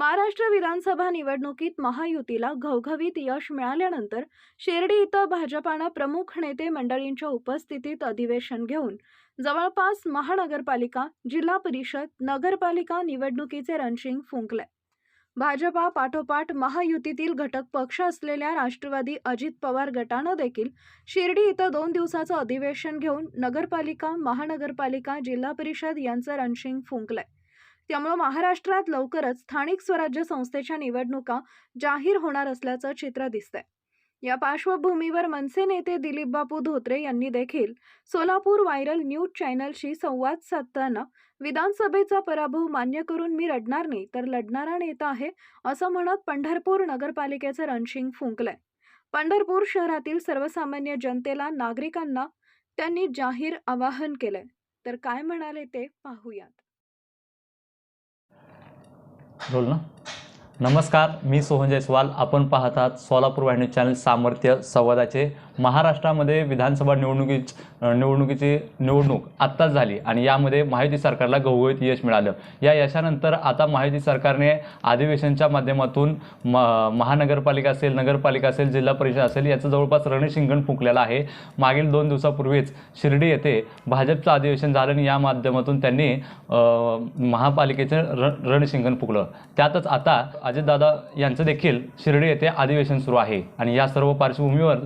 महाराष्ट्र विधानसभा निवडणुकीत महायुतीला घवघवीत यश मिळाल्यानंतर शिर्डी इथं भाजपानं प्रमुख नेते मंडळींच्या उपस्थितीत अधिवेशन घेऊन जवळपास महानगरपालिका जिल्हा परिषद नगरपालिका निवडणुकीचे रणशिंग फुंकले. भाजपा पाठोपाठ महायुतीतील घटक पक्ष असलेल्या राष्ट्रवादी अजित पवार गटानं देखील शिर्डी इथं दोन दिवसाचं अधिवेशन घेऊन नगरपालिका महानगरपालिका जिल्हा परिषद यांचं रणशिंग फुंकलंय. त्यामुळे महाराष्ट्रात लवकरच स्थानिक स्वराज्य संस्थेच्या निवडणुका जाहीर होणार असल्याचं चित्र दिसतंय. या पार्श्वभूमीवर मनसे नेते दिलीप बापू धोत्रे यांनी देखील सोलापूर व्हायरल न्यूज चॅनलशी संवाद साधताना विधानसभेचा पराभव मान्य करून मी रडणार नाही तर लढणारा नेता आहे असं म्हणत पंढरपूर नगरपालिकेचं रणशिंग फुंकलंय. पंढरपूर शहरातील सर्वसामान्य जनतेला नागरिकांना त्यांनी जाहीर आवाहन केलंय. तर काय म्हणाले ते पाहूयात. रोल ना? नमस्कार मी सोहन जयस्वाल. आपण पाहतात सोलापूर वाहिनी चॅनल सामर्थ्य संवादाचे महाराष्ट्रामध्ये विधानसभा निवडणुकी निवडणुकीची निवडणूक आत्ताच झाली आणि यामध्ये महायुती सरकारला घवघवीत यश मिळालं. या यशानंतर आता महायुती सरकारने अधिवेशनच्या माध्यमातून म महानगरपालिका असेल नगरपालिका असेल जिल्हा परिषद असेल याचं जवळपास रणशिंगण फुंकलेलं आहे. मागील दोन दिवसापूर्वीच शिर्डी येथे भाजपचं अधिवेशन झालं आणि या माध्यमातून त्यांनी महापालिकेचं र रणशिंगण फुंकलं. त्यातच आता अजितदादा यांचं देखील शिर्डी येथे अधिवेशन सुरू आहे. आणि या सर्व पार्श्वभूमीवर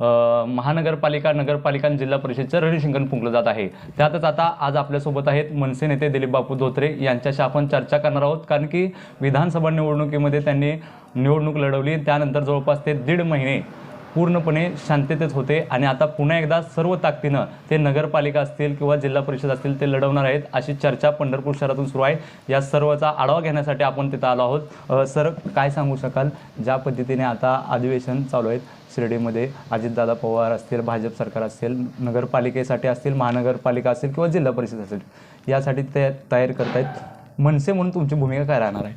महानगरपालिका नगरपालिका आणि जिल्हा परिषदचं रणशिंगण फुंकलं जात आहे. त्यातच आता आज आपल्यासोबत आहेत मनसे नेते दिलीप बापू धोत्रे. यांच्याशी आपण चर्चा करणार आहोत कारण की विधानसभा निवडणुकीमध्ये त्यांनी निवडणूक लढवली. त्यानंतर जवळपास ते दीड महिने पूर्णपणे शांततेत होते आणि आता पुन्हा एकदा सर्व ताकदीनं ते नगरपालिका असतील किंवा जिल्हा परिषद असतील ते लढवणार आहेत अशी चर्चा पंढरपूर शहरातून सुरू आहे. या सर्वचा आढावा घेण्यासाठी आपण तिथं आलो आहोत. सर काय सांगू शकाल? ज्या पद्धतीने आता अधिवेशन चालू आहेत शिर्डीमध्ये अजितदादा पवार असतील भाजप सरकार असेल नगरपालिकेसाठी असतील महानगरपालिका असेल किंवा जिल्हा परिषद असेल यासाठी ते करत करतायत. मनसे म्हणून तुमची भूमिका काय राहणार आहे?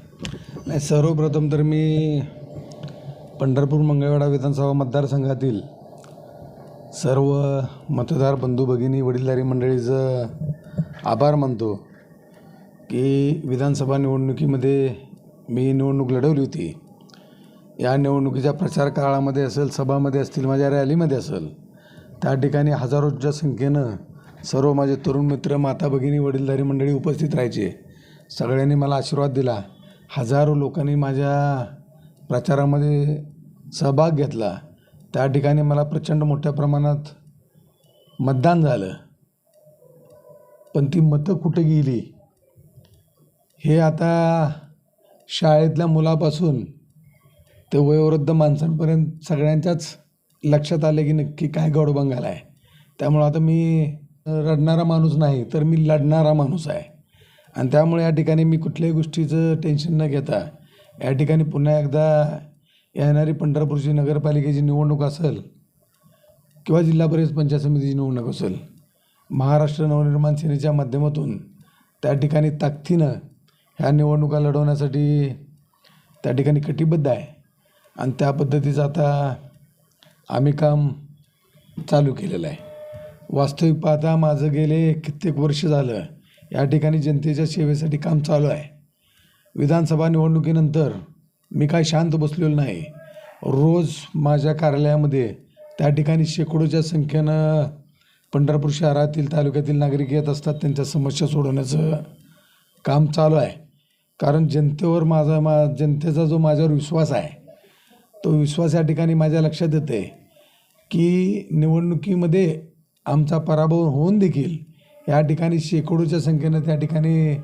नाही सर्वप्रथम तर मी पंढरपूर मंगळवेढा विधानसभा मतदारसंघातील सर्व मतदार बंधू भगिनी वडीलधारी मंडळीचं आभार मानतो की विधानसभा निवडणुकीमध्ये मी निवडणूक लढवली होती. या निवडणुकीच्या प्रचार काळामध्ये असेल सभामध्ये असतील माझ्या रॅलीमध्ये असेल त्या ठिकाणी हजारोच्या संख्येनं सर्व माझे तरुण मित्र माता भगिनी वडीलधारी मंडळी उपस्थित राहायचे. सगळ्यांनी मला आशीर्वाद दिला. हजारो लोकांनी माझ्या प्रचारामध्ये सहभाग घेतला. त्या ठिकाणी मला प्रचंड मोठ्या प्रमाणात मतदान झालं. पण ती मतं कुठं गेली? हे आता शाळेतल्या मुलापासून ते वयोवृद्ध माणसांपर्यंत सगळ्यांच्याच लक्षात आलं की नक्की काय गौडबंगाल आहे. त्यामुळं आता मी रडणारा माणूस नाही तर मी लढणारा माणूस आहे. आणि त्यामुळे या ठिकाणी मी कुठल्याही गोष्टीचं टेन्शन न घेता या ठिकाणी पुन्हा एकदा येणारी पंढरपूरची नगरपालिकेची निवडणूक असेल किंवा जिल्हा परिषद पंचायत समितीची निवडणूक असेल महाराष्ट्र नवनिर्माण सेनेच्या माध्यमातून त्या ठिकाणी ताकदीनं ह्या निवडणुका लढवण्यासाठी त्या ठिकाणी कटिबद्ध आहे. आणि त्या पद्धतीचं आता आम्ही काम चालू केलेलं आहे. वास्तविक पाहता माझं गेले कित्येक वर्ष झालं या ठिकाणी जनतेच्या सेवेसाठी काम चालू आहे. विधानसभा निवडणुकीनंतर मी काय शांत बसलेलो नाही. रोज माझ्या कार्यालयामध्ये त्या ठिकाणी शेकडोच्या संख्येनं पंढरपूर शहरातील तालुक्यातील नागरिक येत असतात त्यांच्या समस्या सोडवण्याचं काम चालू आहे. कारण जनतेवर माझा मा जनतेचा जो माझ्यावर विश्वास आहे तो विश्वास या ठिकाणी माझ्या लक्षात येते की निवडणुकीमध्ये आमचा पराभव होऊन देखील या ठिकाणी शेकडोच्या संख्येनं त्या ठिकाणी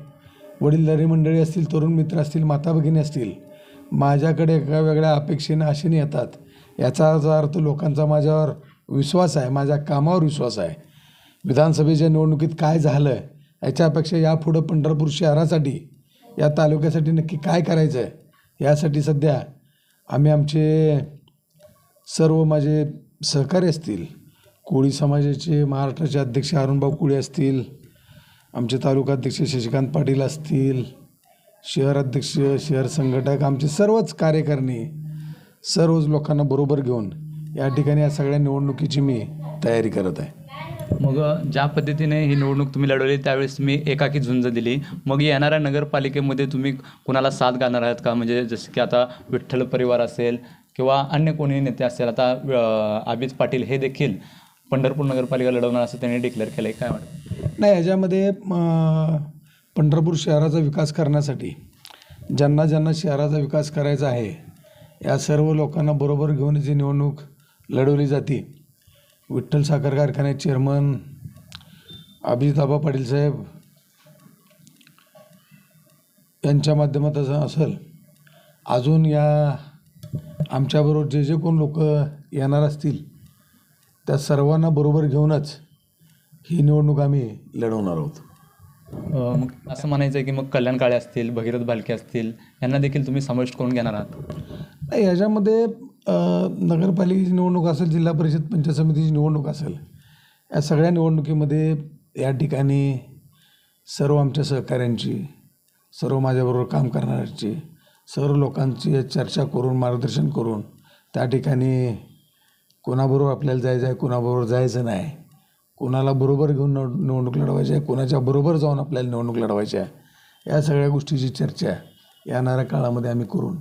वडीलधारी मंडळी असतील तरुण मित्र असतील माता भगिनी असतील माझ्याकडे एका वेगळ्या अपेक्षेने आशेने येतात. याचा अर्थ लोकांचा माझ्यावर विश्वास आहे माझ्या कामावर विश्वास आहे. विधानसभेच्या निवडणुकीत काय झालं याच्यापेक्षा यापुढं पंढरपूर शहरासाठी या तालुक्यासाठी नक्की काय करायचं आहे यासाठी सध्या आम्ही आमचे सर्व माझे सहकारी असतील कोळी समाजाचे महाराष्ट्राचे अध्यक्ष अरुणभाऊ कुळे असतील आमचे तालुका अध्यक्ष शशिकांत पाटील असतील शहर अध्यक्ष शहर संघटक आमचे सर्वच कार्यकारिणी सर्वच लोकांना बरोबर घेऊन या ठिकाणी या सगळ्या निवडणुकीची मी तयारी करत आहे. मग ज्या पद्धतीने ही निवडणूक तुम्ही लढवली त्यावेळेस तुम्ही एकाकी झुंज दिली. मग येणाऱ्या नगरपालिकेमध्ये तुम्ही कुणाला साथ घालणार आहात का? म्हणजे जसं की आता विठ्ठल परिवार असेल किंवा अन्य कोणी नेते असेल आता अभिज पाटील हे देखील पंढरपूर नगरपालिका लढवणार असं त्यांनी डिक्लेअर केलं आहे काय वाटतं? नाही ह्याच्यामध्ये अं, पंढरपूर शहराचा विकास करण्यासाठी ज्यांना ज्यांना शहराचा विकास करायचा आहे या सर्व लोकांना बरोबर घेऊन जी निवडणूक लढवली जाते विठ्ठल साखर कारखान्याचे चेअरमन अभिजिताबा पाटील साहेब यांच्या माध्यमातून असेल अजून या आमच्याबरोबर जे जे कोण लोक येणार असतील त्या सर्वांना बरोबर घेऊनच ही निवडणूक आम्ही लढवणार आहोत. मग असं म्हणायचं आहे की मग कल्याण काळे असतील भगीरथ भालके असतील यांना देखील तुम्ही समाविष्ट करून घेणार आहात? नाही याच्यामध्ये नगरपालिकेची निवडणूक असेल जिल्हा परिषद पंचायत समितीची निवडणूक असेल या सगळ्या निवडणुकीमध्ये या ठिकाणी सर्व आमच्या सहकाऱ्यांची सर्व माझ्याबरोबर काम करणाऱ्यांची सर्व लोकांची चर्चा करून मार्गदर्शन करून त्या ठिकाणी कोणाबरोबर आपल्याला जायचं आहे कोणाबरोबर जायचं नाही कोणाला बरोबर घेऊन निव निवडणूक लढवायची आहे कोणाच्या बरोबर जाऊन आपल्याला निवडणूक लढवायची आहे या सगळ्या गोष्टीची चर्चा येणाऱ्या काळामध्ये आम्ही करून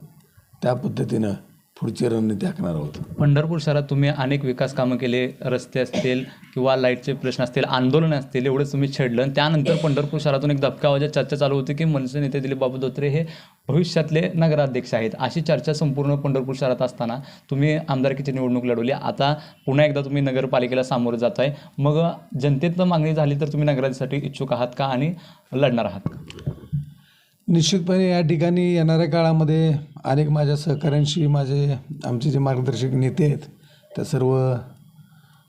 त्या पद्धतीनं पुढची रणनीती आखणार आहोत. पंढरपूर शहरात तुम्ही अनेक विकास कामं केले रस्ते असतील किंवा लाईटचे प्रश्न असतील आंदोलन असतील एवढंच तुम्ही छेडलं. आणि त्यानंतर पंढरपूर शहरातून एक धबकावाच्या चर्चा चालू होती की मनसे नेते दिलीप बाबू धोत्रे हे भविष्यातले नगराध्यक्ष आहेत. अशी चर्चा संपूर्ण पंढरपूर शहरात असताना तुम्ही आमदारकीची निवडणूक लढवली. आता पुन्हा एकदा तुम्ही नगरपालिकेला सामोरं जात आहे मग जनतेतनं मागणी झाली तर तुम्ही नगरासाठी इच्छुक आहात का आणि लढणार आहात का? निश्चितपणे या ठिकाणी येणाऱ्या काळामध्ये अनेक माझ्या सहकाऱ्यांशी माझे आमचे जे मार्गदर्शक नेते आहेत त्या सर्व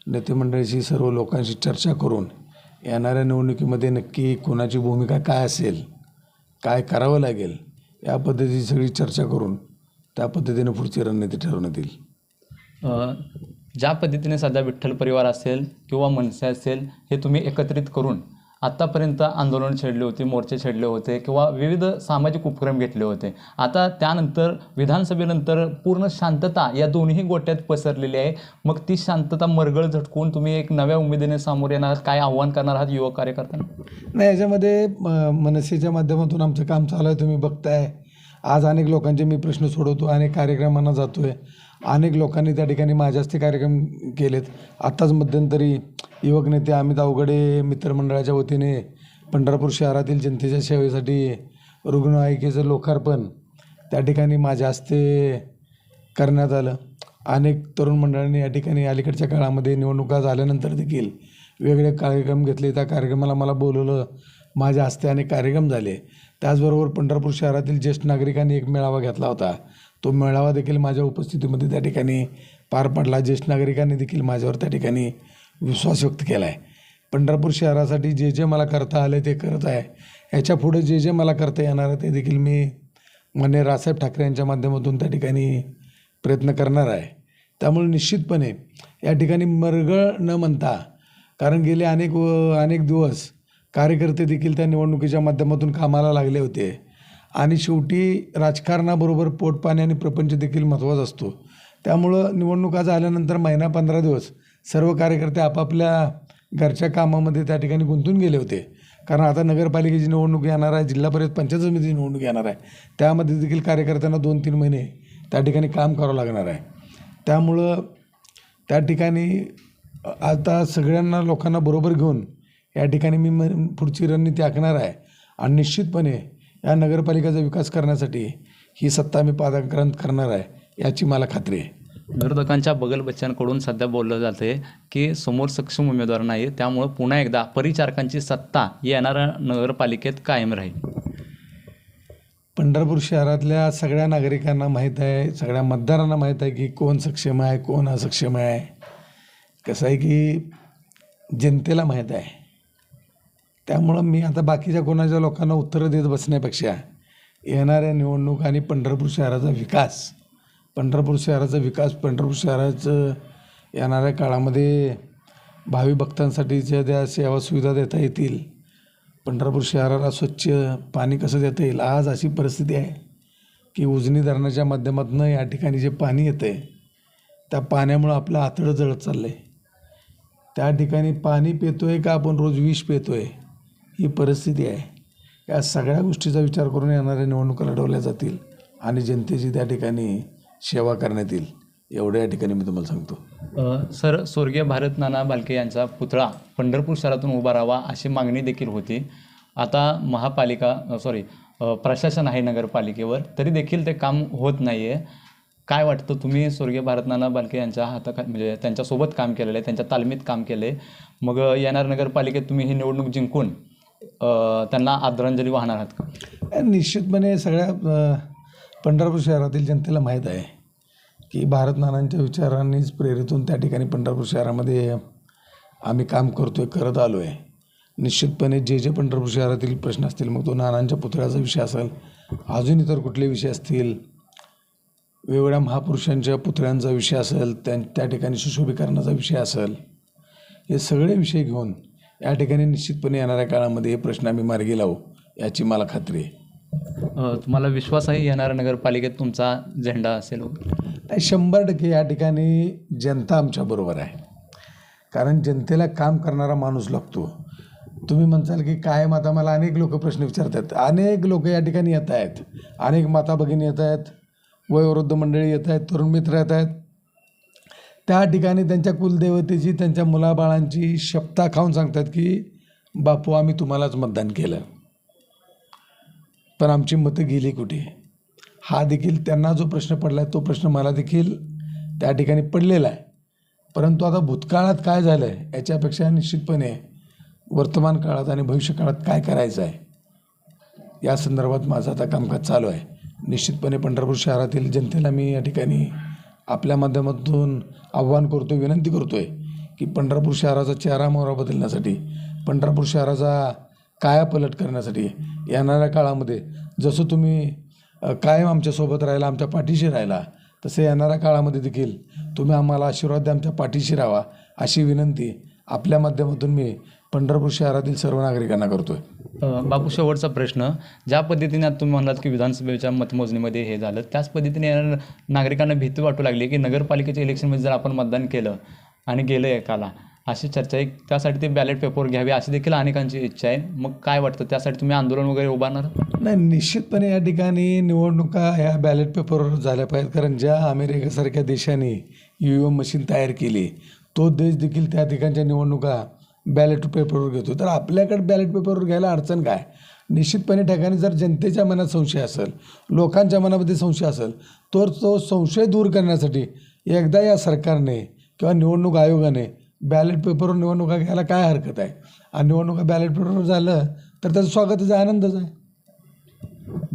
नेते मंडळीशी सर्व लोकांशी चर्चा करून येणाऱ्या निवडणुकीमध्ये नक्की कोणाची भूमिका काय असेल काय करावं लागेल या पद्धतीची सगळी चर्चा करून त्या पद्धतीने पुढची रणनीती ठरवण्यात येईल. ज्या पद्धतीने सध्या विठ्ठल परिवार असेल किंवा मनसे असेल हे तुम्ही एकत्रित करून आत्तापर्यंत आंदोलन छेडले होते मोर्चे छेडले होते किंवा विविध सामाजिक उपक्रम घेतले होते. आता त्यानंतर विधानसभेनंतर पूर्ण शांतता या दोन्ही गोट्यात पसरलेली आहे. मग ती शांतता मरगळ झटकून तुम्ही एक नव्या उमेदीने सामोरे येणार आहात काय आव्हान करणार आहात युवक कार्यकर्त्यांना? नाही याच्यामध्ये मनसेच्या माध्यमातून आमचं काम चालू आहे तुम्ही बघताय. आज अनेक लोकांचे मी प्रश्न सोडवतो अनेक कार्यक्रमांना जातो आहे अनेक लोकांनी त्या ठिकाणी माझ्या हस्ते कार्यक्रम केलेत. आत्ताच मध्यंतरी युवक नेते अमित अवघडे मित्रमंडळाच्या वतीने पंढरपूर शहरातील जनतेच्या सेवेसाठी रुग्णवाहिकेचं लोकार्पण त्या ठिकाणी माझ्या हस्ते करण्यात आलं. अनेक तरुण मंडळांनी या ठिकाणी अलीकडच्या काळामध्ये निवडणुका झाल्यानंतर देखील वेगळे कार्यक्रम घेतले. त्या कार्यक्रमाला मला बोलवलं. माझ्या हस्ते अनेक कार्यक्रम झाले. त्याचबरोबर पंढरपूर शहरातील ज्येष्ठ नागरिकांनी एक मेळावा घेतला होता. तो मेळावा देखील माझ्या उपस्थितीमध्ये त्या ठिकाणी पार पडला. ज्येष्ठ नागरिकांनी देखील माझ्यावर त्या ठिकाणी विश्वास व्यक्त केला आहे पंढरपूर शहरासाठी जे जे मला करता आले ते करत आहे. याच्यापुढे जे जे मला करता येणार आहे ते देखील मी मान्य रावसाहेब ठाकरे यांच्या माध्यमातून त्या ठिकाणी प्रयत्न करणार आहे. त्यामुळे निश्चितपणे या ठिकाणी मरगळ न म्हणता कारण गेले अनेक व अनेक दिवस कार्यकर्ते देखील त्या निवडणुकीच्या माध्यमातून कामाला लागले होते. आणि शेवटी राजकारणाबरोबर पोटपाणी आणि प्रपंच देखील महत्त्वाचा असतो. त्यामुळं निवडणुका झाल्यानंतर महिना पंधरा दिवस सर्व कार्यकर्ते आपापल्या घरच्या कामामध्ये त्या ठिकाणी गुंतून गेले होते. कारण आता नगरपालिकेची निवडणूक येणार आहे जिल्हा परिषद पंचायत समितीची निवडणूक येणार आहे. त्यामध्ये देखील कार्यकर्त्यांना दोन तीन महिने त्या ठिकाणी काम करावं लागणार आहे. त्यामुळं त्या ठिकाणी आता सगळ्यांना लोकांना बरोबर घेऊन या ठिकाणी मी म पुढची रणनीती आखणार आहे. आणि निश्चितपणे या नगरपालिकेचा विकास करण्यासाठी ही सत्ता मी पादाक्रांत करणार आहे याची मला खात्री आहे. विरोधकांच्या बगल बच्चांकडून सध्या बोललं जाते की समोर सक्षम उमेदवार नाही त्यामुळं पुन्हा एकदा परिचारकांची सत्ता येणाऱ्या नगरपालिकेत कायम राहील. पंढरपूर शहरातल्या सगळ्या नागरिकांना माहीत आहे सगळ्या मतदारांना माहीत आहे की कोण सक्षम आहे कोण असक्षम आहे. कसं आहे की जनतेला माहीत आहे. त्यामुळं मी आता बाकीच्या कोणाच्या लोकांना उत्तरं देत बसण्यापेक्षा येणाऱ्या निवडणूक आणि पंढरपूर शहराचा विकास पंढरपूर शहराचा विकास पंढरपूर शहराचं येणाऱ्या काळामध्ये भावी भक्तांसाठीच्या त्या सेवा सुविधा देता येतील पंढरपूर शहराला स्वच्छ पाणी कसं देता येईल आज अशी परिस्थिती आहे की उजनी धरणाच्या माध्यमातून या ठिकाणी जे पाणी येतं आहे त्या पाण्यामुळं आपलं आतडं जळत चाललं आहे त्या ठिकाणी पाणी पितो आहे का आपण रोज विष पितो आहे ही परिस्थिती आहे. या सगळ्या गोष्टीचा विचार करून येणाऱ्या निवडणुका लढवल्या जातील आणि जनतेची त्या ठिकाणी सेवा करण्यात येईल. एवढं या ठिकाणी मी तुम्हाला सांगतो. सर स्वर्गीय भारत नाना बालके यांचा पुतळा पंढरपूर शहरातून उभा राहावा अशी मागणी देखील होती. आता महापालिका सॉरी प्रशासन आहे नगरपालिकेवर तरी देखील ते काम होत नाही आहे काय वाटतं तुम्ही स्वर्गीय भारत नाना बालके यांच्या हाताखा म्हणजे त्यांच्यासोबत काम केलेलं आहे त्यांच्या तालमीत काम केलं आहे मग येणार नगरपालिकेत तुम्ही ही निवडणूक जिंकून त्यांना आदरांजली वाहणार आहात का? निश्चितपणे सगळ्या पंढरपूर शहरातील जनतेला माहीत आहे की भारत नानांच्या विचारांनीच प्रेरितून त्या ठिकाणी पंढरपूर शहरामध्ये आम्ही काम करतो आहे करत आलो आहे निश्चितपणे जे जे पंढरपूर शहरातील प्रश्न असतील मग तो नानांच्या पुतळ्याचा विषय असेल अजून इतर कुठले विषय असतील वेगवेगळ्या महापुरुषांच्या पुतळ्यांचा विषय असेल त्या त्या ठिकाणी सुशोभीकरणाचा विषय असेल हे सगळे विषय घेऊन या ठिकाणी निश्चितपणे येणाऱ्या काळामध्ये हे प्रश्न आम्ही मार्गी लावू याची मला खात्री आहे. तुम्हाला विश्वास आहे येणाऱ्या नगरपालिकेत तुमचा झेंडा असेल. नाही शंभर टक्के या ठिकाणी जनता आमच्याबरोबर आहे. कारण जनतेला काम करणारा माणूस लागतो. तुम्ही म्हणसाल की कायम आता मला अनेक लोक प्रश्न विचारतात. अनेक लोक या ठिकाणी येत आहेत. अनेक माता भगिनी येत आहेत. वयोवृद्ध मंडळी येत आहेत. तरुण मित्र येत आहेत. त्या ठिकाणी त्यांच्या कुलदेवतेची त्यांच्या मुलाबाळांची शपथा खाऊन सांगतात की बापू आम्ही तुम्हालाच मतदान केलं. पण आमची मतं गेली कुठे? हा देखील त्यांना जो प्रश्न पडला आहे तो प्रश्न मला देखील त्या ठिकाणी पडलेला आहे. परंतु आता भूतकाळात काय झालं आहे याच्यापेक्षा निश्चितपणे वर्तमान काळात आणि भविष्य काळात काय करायचं आहे? या संदर्भात माझं आता कामकाज चालू आहे. निश्चितपणे पंढरपूर शहरातील जनतेला मी या ठिकाणी आपल्या माध्यमातून आव्हान करतो विनंती करतो आहे की पंढरपूर शहराचा चेहरा मोहरा बदलण्यासाठी पंढरपूर शहराचा कायापलट करण्यासाठी येणाऱ्या काळामध्ये जसं तुम्ही कायम आमच्यासोबत राहिला आमच्या पाठीशी राहिला तसे येणाऱ्या काळामध्ये देखील तुम्ही आम्हाला आशीर्वाद द्या आमच्या पाठीशी राहावा अशी विनंती आपल्या माध्यमातून मी पंढरपूर शहरातील सर्व नागरिकांना करतो आहे बापू शेवटचा प्रश्न. ज्या पद्धतीने आता तुम्ही म्हणालात की विधानसभेच्या मतमोजणीमध्ये हे झालं त्याच पद्धतीने नागरिकांना भीती वाटू लागली की नगरपालिकेच्या इलेक्शनमध्ये जर आपण मतदान केलं आणि गेलं एकाला अशी चर्चा आहे. त्यासाठी ते बॅलेट पेपर घ्यावे अशी देखील अनेकांची इच्छा आहे. मग काय वाटतं? त्यासाठी तुम्ही आंदोलन वगैरे उभारणार? नाही निश्चितपणे या ठिकाणी निवडणुका ह्या बॅलेट पेपरवर झाल्या पाहिजेत. कारण ज्या अमेरिकेसारख्या देशाने यू एम मशीन तयार केली तो देश देखील त्या ठिकाणच्या निवडणुका बॅलेट पेपरवर घेतो. तर आपल्याकडे बॅलेट पेपरवर घ्यायला अडचण काय? निश्चितपणे ठिकाणी जर जनतेच्या मनात संशय असेल लोकांच्या मनामध्ये संशय असेल तर तो संशय दूर करण्यासाठी एकदा या सरकारने किंवा निवडणूक आयोगाने बॅलेट पेपरवर निवडणुका घ्यायला काय हरकत आहे? आणि निवडणुका बॅलेट पेपरवर झालं तर त्याचं स्वागताचा आनंदच आहे.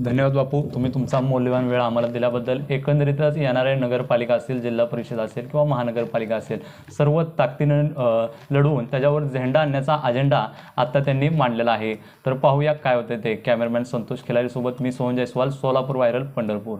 धन्यवाद बापू. तुम्ही तुमचा मौल्यवान वेळ आम्हाला दिल्याबद्दल. एकंदरीतच येणाऱ्या नगरपालिका असेल जिल्हा परिषद असेल किंवा महानगरपालिका असेल सर्व ताकदीनं लढवून त्याच्यावर झेंडा आणण्याचा अजेंडा आत्ता त्यांनी मांडलेला आहे. तर पाहूया काय होते ते. कॅमेरामॅन संतोष खिलारीसोबत मी सोहन जयस्वाल सोलापूर व्हायरल पंढरपूर.